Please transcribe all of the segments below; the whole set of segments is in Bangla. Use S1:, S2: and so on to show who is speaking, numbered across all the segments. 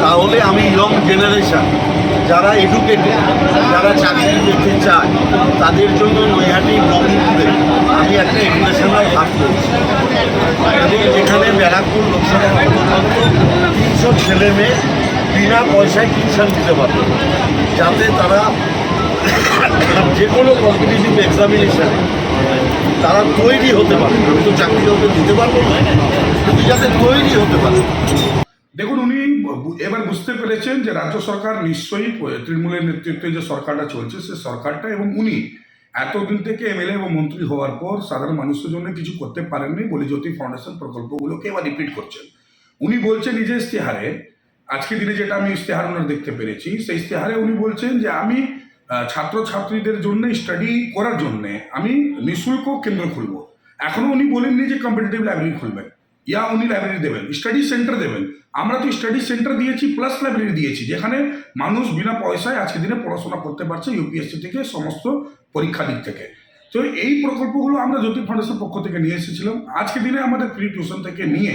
S1: তাহলে আমি ইয়ং জেনারেশন যারা এডুকেটেড যারা চাকরি পেতে চায়, তাদের জন্য নৈহাটি ব্রহ্মপুরে আমি একটা এডুকেশনাল হাব করছি। যেখানে ব্যারাকপুর লোকসভা তিনশো ছেলে মেয়ে বিনা পয়সায় টিউশন দিতে পারবে। যাতে তারা যে কোনো কম্পিটিটিভ এক্সামিনেশানে তারা তৈরি হতে পারে। আমি তো চাকরি হতে দিতে পারব না। যাতে তৈরি হতে পারে।
S2: দেখুন, উনি এবার বুঝতে পেরেছেন যে রাজ্য সরকার নিশ্চয়ই তৃণমূলের নেতৃত্বে যে সরকারটা চলছে, সে সরকারটা এবং উনি এতদিন থেকে এমএলএ এবং মন্ত্রী হওয়ার পর সাধারণ মানুষের জন্য কিছু করতে পারেননি বলে জ্যোতি ফাউন্ডেশন প্রকল্পগুলোকে এবার রিপিট করছেন। উনি বলছেন নিজে ইশতেহারে আজকে দিনে যেটা আমি ইশতেহার ওনার দেখতে পেরেছি, সেই ইশতেহারে উনি বলছেন যে আমি ছাত্রছাত্রীদের জন্য স্টাডি করার জন্যে আমি নিঃশুল্ক কেন্দ্র খুলব। এখনও উনি বলেননি যে কম্পিটিটিভ লাইব্রেরি খুলবেন। ইয়া উনি লাইব্রেরি দেবেন স্টাডি সেন্টার দেবেন। আমরা তো স্টাডি সেন্টার দিয়েছি প্লাস লাইব্রেরি দিয়েছি, যেখানে মানুষ বিনা পয়সায় আজকে দিনে পড়াশোনা করতে পারছে ইউপিএসসি থেকে, সমস্ত পরীক্ষা দিক থেকে। তো এই প্রকল্পগুলো আমরা জ্যোতি ফাউন্ডেশন পক্ষ থেকে নিয়ে এসেছিলাম। আজকে দিনে আমাদের ফ্রি টিউশন থেকে নিয়ে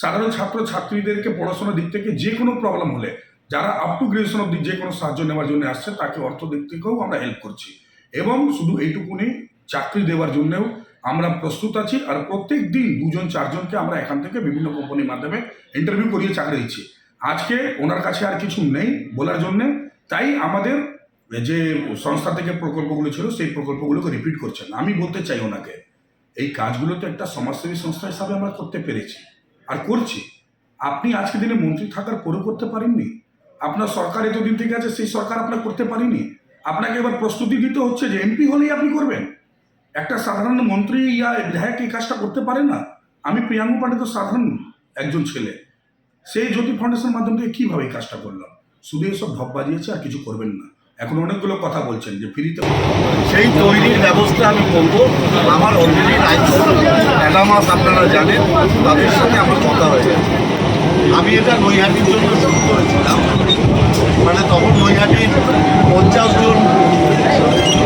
S2: সাধারণ ছাত্র ছাত্রীদেরকে পড়াশোনার দিক থেকে যে কোনো প্রবলেম হলে, যারা আপ টু গ্রাজুয়েশন অব্দি যে কোনো সাহায্য নেওয়ার জন্য আসছে, তাকে অর্থ দিক থেকেও আমরা হেল্প করছি। এবং শুধু এইটুকুনি, চাকরি দেওয়ার জন্যও আমরা প্রস্তুত আছি আর প্রত্যেক দিন দুজন, চারজনকে আমরা এখান থেকে বিভিন্ন কোম্পানির মাধ্যমে ইন্টারভিউ করিয়ে চাকরি দিচ্ছি। আজকে ওনার কাছে আর কিছু নেই বলার জন্য, তাই আমাদের যে সংস্থা থেকে প্রকল্পগুলো ছিল, সেই প্রকল্পগুলোকে রিপিট করছেন। আমি বলতে চাই ওনাকে, এই কাজগুলো তো একটা সমাজসেবী সংস্থা হিসাবে আমরা করতে পেরেছি আর করছি। আপনি আজকে দিনে মন্ত্রী থাকার পরেও করতে পারেননি। আপনার সরকার এতদিন থেকে আছে, সেই সরকার আপনার করতে পারেনি। আপনাকে এবার প্রস্তুতি দিতে হচ্ছে যে এমপি হলেই আপনি করবেন। একটা সাধারণ মন্ত্রী ইয়া বিধায়ক এই কাজটা করতে পারে না? আমি প্রিয়াঙ্গু পান্ডে তো সাধারণ একজন ছেলে। সেই জ্যোতি ফাউন্ডেশনের মাধ্যম থেকে কীভাবে এই কাজটা করলাম? শুধু এসব ঢপ বাজিয়েছে আর কিছু করবেন না। এখন অনেকগুলো কথা বলছেন যে ফ্রিতে
S1: সেই তৈরির ব্যবস্থা আমি করব। আমার অলরেডি রাজ্য অ্যাডামাস আপনারা জানেন, তাদের সাথে আমার কথা হয়েছে। আমি এটা নৈহাটির জন্য শুরু করেছিলাম। মানে তখন নৈহাটির পঞ্চাশ জন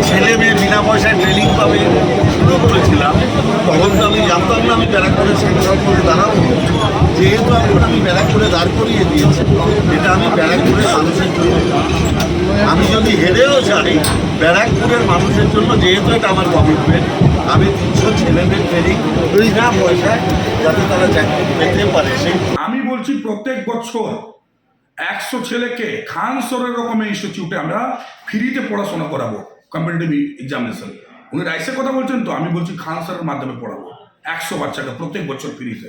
S1: ছেলে মেয়ে বিনা পয়সায় ট্রেনিং পাবে শুরু করেছিলাম তখন তো আমি জানতাম না আমি ব্যারাকপুরে করে যেহেতু এখন আমি ব্যারাকপুরে দাঁড় করিয়ে দিয়েছি, এটা আমি ব্যারাকপুরের মানুষের জন্য। আমি যদি হেরেও যাই, ব্যারাকপুরের মানুষের জন্য যেহেতু এটা আমার কমিটমেন্ট আমি তিনশো ছেলেদের ট্রেনিং বিনা পয়সায় যাতে তারা চাকরি পেতে পারে সেই
S2: আমি বলছি প্রত্যেক বছর একশো ছেলেকে খান সরের রকমের ইনস্টিটিউটে আমরা ফ্রিতে পড়াশোনা করাবো কম্পিটিটিভ এক্সামিনেশন উনি রাইসের কথা বলছেন তো, আমি বলছি খান স্যারের মাধ্যমে পড়াবো। একশো বাচ্চাকে প্রত্যেক বছর ফ্রিতে।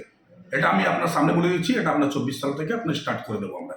S2: এটা আমি আপনার সামনে বলে দিচ্ছি, এটা আপনার চব্বিশ সাল থেকে আপনি স্টার্ট করে দেবো আমরা।